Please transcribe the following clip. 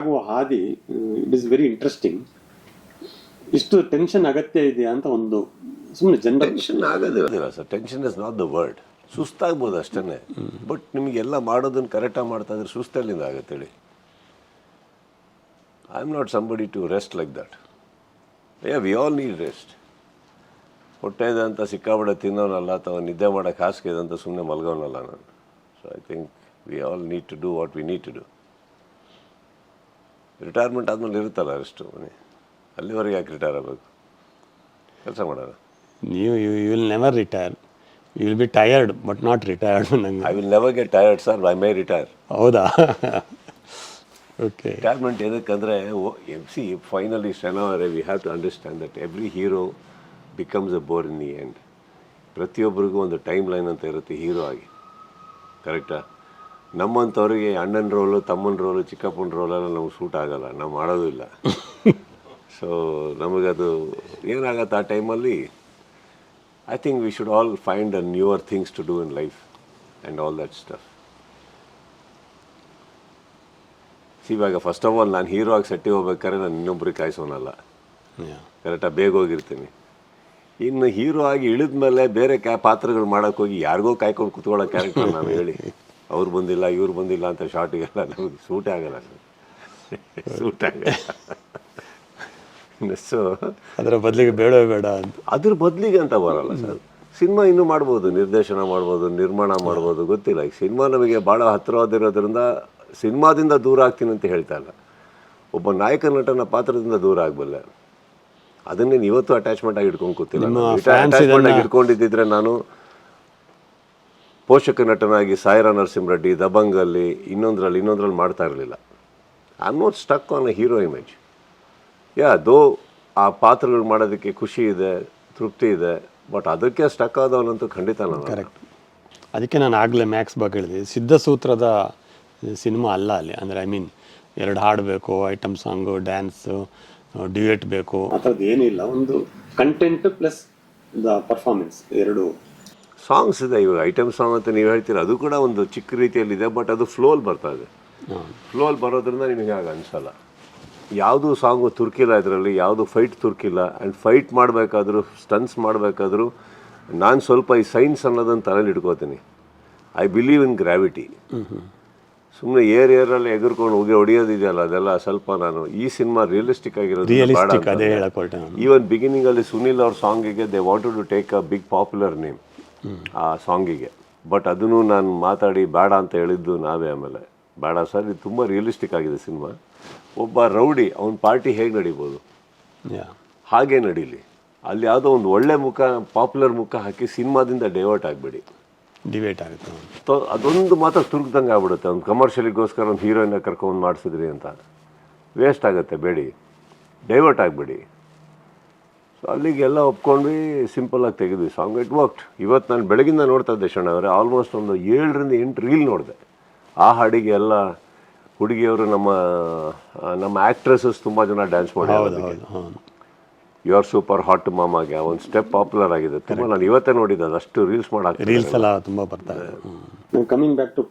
ಆಗುವ ಹಾದಿ it is very interesting ಇಷ್ಟು ಟೆನ್ಷನ್ ಅಗತ್ಯ ಇದೆಯಾ ಅಂತ ಒಂದು ಸುಮ್ಮನೆ ಜನರೇಷನ್ ಆಗೋದಿಲ್ಲ sir. Tension is not the word ಸುಸ್ತಾಗ್ಬೋದು ಅಷ್ಟೇ ಬಟ್ ನಿಮಗೆಲ್ಲ ಮಾಡೋದನ್ನ ಕರೆಕ್ಟಾಗಿ ಮಾಡ್ತಾ ಇದ್ರೆ ಸುಸ್ತಲ್ಲಿಂದ ಆಗುತ್ತೆ ಹೇಳಿ. I am not somebody to rest like that ಏ ವಿ ಆಲ್ ನೀಡ್ ರೆಸ್ಟ್ ಹೊಟ್ಟೆ ಇದೆ ಅಂತ ಸಿಕ್ಕಾಬಡೆ ತಿನ್ನೋನಲ್ಲ ಅಥವಾ ನಿದ್ದೆ ಮಾಡೋಕ್ಕೆ ಹಾಸಿಗೆ ಅಂತ ಸುಮ್ಮನೆ ಮಲಗೋನಲ್ಲ ನಾನು. So I think we all need to do what we need to do retirement ಆದಮೇಲೆ ಇರುತ್ತಲ್ಲ ಅಷ್ಟು ಮನೆ. ಅಲ್ಲಿವರೆಗೆ ಯಾಕೆ ರಿಟೈರ್ ಆಗಬೇಕು? ಕೆಲಸ ಮಾಡೋಣ. ನೀವು you you will never retire you will be tired but not retired ನಂಗೆ. I will never get tired sir I may retire ಹೌದಾ? ಓಕೆ ರಿಟೈರ್ಮೆಂಟ್ ಎದಕ್ಕಂದರೆ ಎಂ ಸಿ ಫೈನಲಿ ಶನಿವಾರ we have to understand that every hero becomes a bore in the end ಪ್ರತಿಯೊಬ್ಬರಿಗೂ ಒಂದು time line ಅಂತ ಇರುತ್ತೆ hero ಆಗಿ. ಕರೆಕ್ಟಾ ನಮ್ಮಂಥವ್ರಿಗೆ ಅಣ್ಣನ ರೋಲು ತಮ್ಮನ ರೋಲು ಚಿಕ್ಕಪ್ಪನ ರೋಲೆಲ್ಲ ನಮ್ಗೆ ಸೂಟ್ ಆಗಲ್ಲ. ನಾವು ಮಾಡೋದು ಇಲ್ಲ. ಸೊ ನಮಗದು ಏನಾಗತ್ತೆ ಆ ಟೈಮಲ್ಲಿ I think we should all find a newer things to do in life and all that stuff ಇವಾಗ ಫಸ್ಟ್ ಆಫ್ ಆಲ್ ನಾನು ಹೀರೋ ಆಗಿ ಸೆಟ್ಟಿಗೆ ಹೋಗ್ಬೇಕಾದ್ರೆ ನಾನು ಇನ್ನೊಬ್ರಿಗೆ ಕಾಯಿಸೋನಲ್ಲ. ಕರೆಕ್ಟಾಗಿ ಬೇಗ ಹೋಗಿರ್ತೀನಿ. ಇನ್ನು ಹೀರೋ ಆಗಿ ಇಳಿದ ಮೇಲೆ ಬೇರೆ ಕ್ಯಾ ಪಾತ್ರಗಳು ಮಾಡೋಕ್ಕೋಗಿ ಯಾರಿಗೋ ಕಾಯ್ಕೊಂಡು ಕುತ್ಕೊಳ್ಳೋ ಕ್ಯಾರೆಕ್ಟರ್ ನಾನು ಹೇಳಿ. ಅವ್ರು ಬಂದಿಲ್ಲ ಇವ್ರು ಬಂದಿಲ್ಲ ಅಂತ ಶಾರ್ಟಿಗೆಲ್ಲ ನಮಗೆ ಸೂಟೇ ಆಗಲ್ಲ. ಸೂಟ್ ಆಗಲ್ಲ. ಸೊ ಅದರ ಬದಲಿಗೆ ಬೇಡ ಬೇಡ ಅಂತ. ಅದ್ರ ಬದಲಿಗೆ ಅಂತ ಬರಲ್ಲ ಸರ್. ಸಿನಿಮಾ ಇನ್ನೂ ಮಾಡ್ಬೋದು ನಿರ್ದೇಶನ ಮಾಡ್ಬೋದು ನಿರ್ಮಾಣ ಮಾಡ್ಬೋದು ಗೊತ್ತಿಲ್ಲ. ಈಗ ಸಿನಿಮಾ ನಮಗೆ ಭಾಳ ಹತ್ತಿರವಾದಿರೋದ್ರಿಂದ ಸಿನಿಮಾದಿಂದ ದೂರ ಆಗ್ತೀನಿ ಅಂತ ಹೇಳ್ತಾ ಇಲ್ಲ. ಒಬ್ಬ ನಾಯಕ ನಟನ ಪಾತ್ರದಿಂದ ದೂರ ಆಗಬಲ್ಲೆ. ಅದನ್ನೇ ಇವತ್ತು ಅಟ್ಯಾಚ್ಮೆಂಟ್ ಆಗಿ ಇಟ್ಕೊಂಡು ಕೂತಿಲ್ಲ ಅಟ್ಯಾಚ್ಮೆಂಟ್ ಆಗಿ ಇಟ್ಕೊಂಡಿದ್ದಿದ್ರೆ ನಾನು ಪೋಷಕ ನಟನಾಗಿ ಸಾಯಿರಾ ನರಸಿಂಹರೆಡ್ಡಿ ದಬಂಗಲ್ಲಿ ಇನ್ನೊಂದರಲ್ಲಿ ಇನ್ನೊಂದರಲ್ಲಿ ಮಾಡ್ತಾ ಇರಲಿಲ್ಲ. I am not stuck on a hero image yeah though ಆ ಪಾತ್ರಗಳು ಮಾಡೋದಕ್ಕೆ ಖುಷಿ ಇದೆ ತೃಪ್ತಿ ಇದೆ ಬಟ್ ಅದಕ್ಕೆ ಸ್ಟಕ್ ಆದವನಂತೂ ಖಂಡಿತ ನಾನು ಕರೆಕ್ಟ್ ಅದಕ್ಕೆ ನಾನು ಆಗಲೇ ಮ್ಯಾಕ್ಸ್ ಬಗ್ಗೆ ಹೇಳಿದೆ. ಸಿದ್ಧಸೂತ್ರದ ಸಿನಿಮಾ ಅಲ್ಲ ಅಲ್ಲಿ. ಅಂದರೆ ಐ ಮೀನ್ ಎರಡು ಹಾಡಬೇಕು ಐಟಮ್ ಸಾಂಗು ಡ್ಯಾನ್ಸು ಡ್ಯೂಯೆಟ್ ಬೇಕು. ಆ ಥರದ್ದು ಏನಿಲ್ಲ. ಒಂದು ಕಂಟೆಂಟ್ ಪ್ಲಸ್ ದ ಪರ್ಫಾರ್ಮೆನ್ಸ್ ಎರಡು ಸಾಂಗ್ಸ್ ಇದೆ ಇವಾಗ ಐಟಮ್ ಸಾಂಗ್ ಅಂತ ನೀವು ಹೇಳ್ತೀರ ಅದು ಕೂಡ ಒಂದು ಚಿಕ್ಕ ರೀತಿಯಲ್ಲಿ ಇದೆ ಬಟ್ ಅದು ಫ್ಲೋಲ್ ಬರ್ತಾ ಇದೆ. ಫ್ಲೋಲ್ ಬರೋದ್ರಿಂದ ನಿಮಗೆ ಆಗ ಅನಿಸಲ್ಲ. ಯಾವುದು ಸಾಂಗು ತುರ್ಕಿಲ್ಲ ಇದರಲ್ಲಿ ಯಾವುದು ಫೈಟ್ ತುರ್ಕಿಲ್ಲ ಆ್ಯಂಡ್ ಫೈಟ್ ಮಾಡಬೇಕಾದ್ರೂ ಸ್ಟನ್ಸ್ ಮಾಡಬೇಕಾದ್ರೂ ನಾನು ಸ್ವಲ್ಪ ಈ ಸೈನ್ಸ್ ಅನ್ನೋದನ್ನು ತಲೆಯಲ್ಲಿ ಇಟ್ಕೋತೀನಿ. ಐ ಬಿಲೀವ್ ಇನ್ ಗ್ರಾವಿಟಿ ಸುಮ್ಮನೆ ಏರ್ ಏರಲ್ಲಿ ಎಗರ್ಕೊಂಡು ಹೋಗಿ ಹೊಡಿಯೋದಿದೆಯಲ್ಲ ಅದೆಲ್ಲ ಸ್ವಲ್ಪ ನಾನು ಈ ಸಿನಿಮಾ ರಿಯಲಿಸ್ಟಿಕ್ ಆಗಿರೋದು ಈವನ್ ಬಿಗಿನಿಂಗಲ್ಲಿ ಸುನಿಲ್ ಅವ್ರ ಸಾಂಗಿಗೆ they wanted to take a big popular name ಆ ಸಾಂಗಿಗೆ. ಬಟ್ ಅದನ್ನು ನಾನು ಮಾತಾಡಿ ಬೇಡ ಅಂತ ಹೇಳಿದ್ದು ನಾವೇ ಆಮೇಲೆ. ಬೇಡ ಸರ್ ಇದು ತುಂಬ ರಿಯಲಿಸ್ಟಿಕ್ ಆಗಿದೆ ಸಿನಿಮಾ. ಒಬ್ಬ ರೌಡಿ ಅವನ ಪಾರ್ಟಿ ಹೇಗೆ ನಡಿಬೋದು? ಯಾ ಹಾಗೆ ನಡೀಲಿ. ಅಲ್ಲಿ ಯಾವುದೋ ಒಂದು ಒಳ್ಳೆ ಮುಖ ಪಾಪ್ಯುಲರ್ ಮುಖ ಹಾಕಿ ಸಿನಿಮಾದಿಂದ ಡೈವರ್ಟ್ ಆಗಬೇಡಿ. ಡಿವೇಟ್ ಆಗುತ್ತೆ. ತೊ ಅದೊಂದು ಮಾತ್ರ ತುರುಕ್ದಂಗೆ ಆಗ್ಬಿಡುತ್ತೆ. ಒಂದು ಕಮರ್ಷಿಯಲಿಗೋಸ್ಕರ ಒಂದು ಹೀರೋಯಿನ ಕರ್ಕೊಂಡು ಮಾಡಿಸಿದ್ರಿ ಅಂತ. ವೇಸ್ಟ್ ಆಗುತ್ತೆ ಬೇಡಿ. ಡೈವರ್ಟ್ ಆಗಿಬಿಡಿ. ಸೊ ಅಲ್ಲಿಗೆಲ್ಲ ಒಪ್ಕೊಂಡ್ವಿ ಸಿಂಪಲಾಗಿ ತೆಗೆದ್ವಿ. ಸಾಂಗ್ ಇಟ್ ವರ್ಕ್ಡ್ ಇವತ್ತು ನಾನು ಬೆಳಗಿಂದ ನೋಡ್ತಾ ಇದ್ದೆ ಶಣ ಅವರೇ. ಆಲ್ಮೋಸ್ಟ್ ಒಂದು ಏಳರಿಂದ ಎಂಟು ರೀಲ್ ನೋಡಿದೆ. ಆ ಹಾಡಿಗೆ ಎಲ್ಲ ಹುಡುಗಿಯವರು ನಮ್ಮ ನಮ್ಮ ಆ್ಯಕ್ಟ್ರೆಸಸ್ ತುಂಬ ಜನ ಡ್ಯಾನ್ಸ್ ಮಾಡಿ ಹೌದು ಹೌದು ಹೌದು. ಯು ಆರ್ ಸೂಪರ್ ಹಾಟ್ ಮಾಮಾಗೆ. ಒಂದು ಸ್ಟೆಪ್ ಪಾಪ್ಯುಲರ್ ಆಗಿದೆ. ತುಂಬ ನಾನು ಇವತ್ತೇ ನೋಡಿದ್ದೆ ಅದಷ್ಟು ರೀಲ್ಸ್ ಮಾಡಿ ರೀಲ್ಸ್ ಎಲ್ಲ ತುಂಬ ಬರ್ತಾರೆ ಕಮಿಂಗ್ ಬ್ಯಾಕ್ ಟು